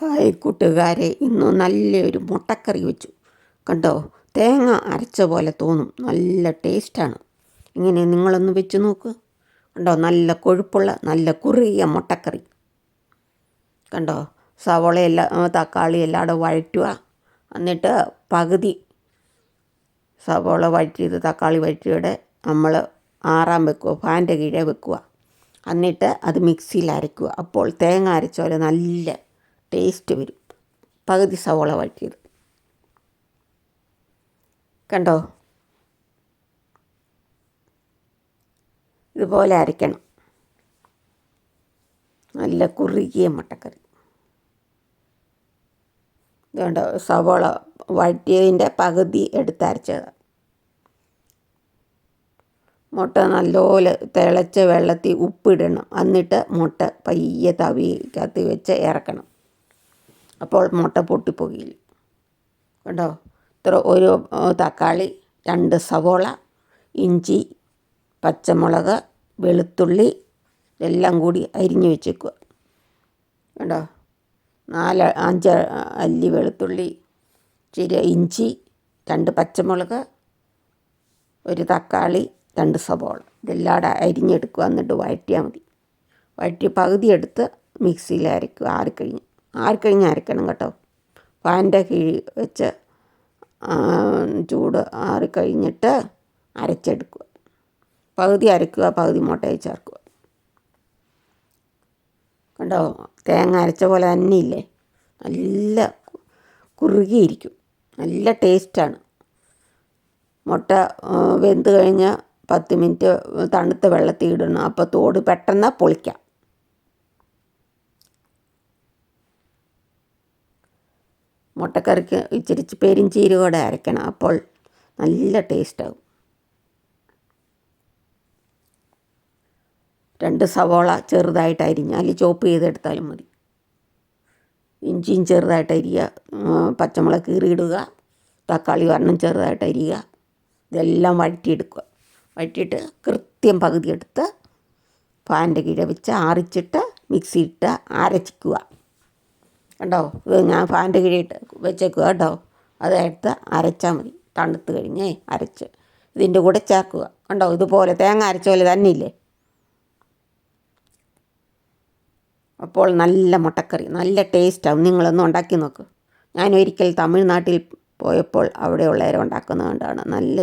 Hi കൂട്ടുകാരെ ഇന്ന് നല്ലൊരു മുട്ടക്കറി വെച്ചു. കണ്ടോ? തേങ്ങ അരച്ച പോലെ തോന്നും. നല്ല ടേസ്റ്റാണ്. ഇങ്ങനെ നിങ്ങളൊന്ന് വെച്ച് നോക്ക്. കണ്ടോ? നല്ല കൊഴുപ്പുള്ള നല്ല കുറിയ മുട്ടക്കറി. കണ്ടോ? തക്കാളി എല്ലാം കൂടെ വഴറ്റുക. എന്നിട്ട് പകുതി സവോള വഴറ്റിയത് തക്കാളി വഴറ്റിയുടെ നമ്മൾ ആറാൻ വെക്കുക ഫാന്റെ കീഴേ വെക്കുക. എന്നിട്ട് അത് മിക്സിയിൽ അരയ്ക്കുക അപ്പോൾ തേങ്ങ അരച്ച പോലെ നല്ല ടേസ്റ്റ് വരും. പകുതി സവോള വഴറ്റിയത്. കണ്ടോ? ഇതുപോലെ അരയ്ക്കണം. നല്ല കുറുകിയ മുട്ടക്കറി. ഇതുകൊണ്ട് സവോള വഴറ്റിയതിന്റെ പകുതി എടുത്തരച്ചത് മുട്ട നല്ലപോലെ തിളച്ച വെള്ളത്തിൽ ഉപ്പിടണം. എന്നിട്ട് മുട്ട പയ്യെ തവിക്കകത്ത് വെച്ച് ഇറക്കണം. അപ്പോൾ മുട്ട പൊട്ടിപ്പോകില്ല കണ്ടോ? ഇത്ര ഒരു തക്കാളി രണ്ട് സവോള ഇഞ്ചി പച്ചമുളക് വെളുത്തുള്ളി എല്ലാം കൂടി അരിഞ്ഞു വെച്ചേക്കുക. കണ്ടോ? നാല് അഞ്ച് അല്ലി വെളുത്തുള്ളി ചിരി ഇഞ്ചി രണ്ട് പച്ചമുളക് ഒരു തക്കാളി രണ്ട് സവോള. ഇതെല്ലാം അരിഞ്ഞെടുക്കുക എന്നിട്ട് വഴറ്റിയാൽ മതി. വഴറ്റി പകുതി എടുത്ത് മിക്സിയിൽ അരയ്ക്കുക ആറിക്കഴിഞ്ഞ് ആറിക്കഴിഞ്ഞ് അരക്കണം കേട്ടോ. പാന്റെ കീഴ് വെച്ച് ചൂട് ആറിക്കഴിഞ്ഞിട്ട് അരച്ചെടുക്കുക. പകുതി അരക്കുക പകുതി മുട്ടയിൽ ചേർക്കുക. കണ്ടോ? തേങ്ങ അരച്ച പോലെ തന്നെ ഇല്ലേ നല്ല കുറുകിയിരിക്കും. നല്ല ടേസ്റ്റാണ്. മുട്ട വെന്ത് കഴിഞ്ഞ് പത്ത് മിനിറ്റ് തണുത്ത വെള്ളത്തിൽ ഇടണം. അപ്പോൾ തോട് പെട്ടെന്ന് പൊളിക്കാം. മുട്ടക്കറിക്ക് ഇച്ചിരി പെരിഞ്ചീരകോടെ അരയ്ക്കണം. അപ്പോൾ നല്ല ടേസ്റ്റാകും രണ്ട് സവോള ചെറുതായിട്ട് അരിഞ്ഞ് അല്ലെങ്കിൽ ചോപ്പ് ചെയ്തെടുത്താലും മതി. ഇഞ്ചിയും ചെറുതായിട്ട് അരിയുക. പച്ചമുളക് കീറിയിടുക. തക്കാളി വരണം ചെറുതായിട്ട് അരിയുക. ഇതെല്ലാം വഴറ്റിയെടുക്കുക. വഴറ്റിയിട്ട് കൃത്യം പകുതി എടുത്ത് പാന്റെ കീഴെ വെച്ച് ആറിച്ചിട്ട് മിക്സി ഇട്ട് അരച്ചിക്കുക. ഇത് ഞാൻ ഫാന്റെ കീഴിട്ട് വെച്ചേക്കുക കേട്ടോ അതെടുത്ത് അരച്ചാൽ മതി. തണുത്ത് കഴിഞ്ഞേ അരച്ച്. ഇതിന്റെ കൂടെ ചേർക്കുക. കണ്ടോ? ഇതുപോലെ തേങ്ങ അരച്ച പോലെ തന്നെ ഇല്ലേ അപ്പോൾ നല്ല മുട്ടക്കറി. നല്ല ടേസ്റ്റാവും നിങ്ങളൊന്ന് ഉണ്ടാക്കി നോക്ക്. ഞാൻ ഒരിക്കൽ തമിഴ്നാട്ടിൽ പോയപ്പോൾ അവിടെയുള്ളവരെ ഉണ്ടാക്കുന്നത് കൊണ്ടാണ്. നല്ല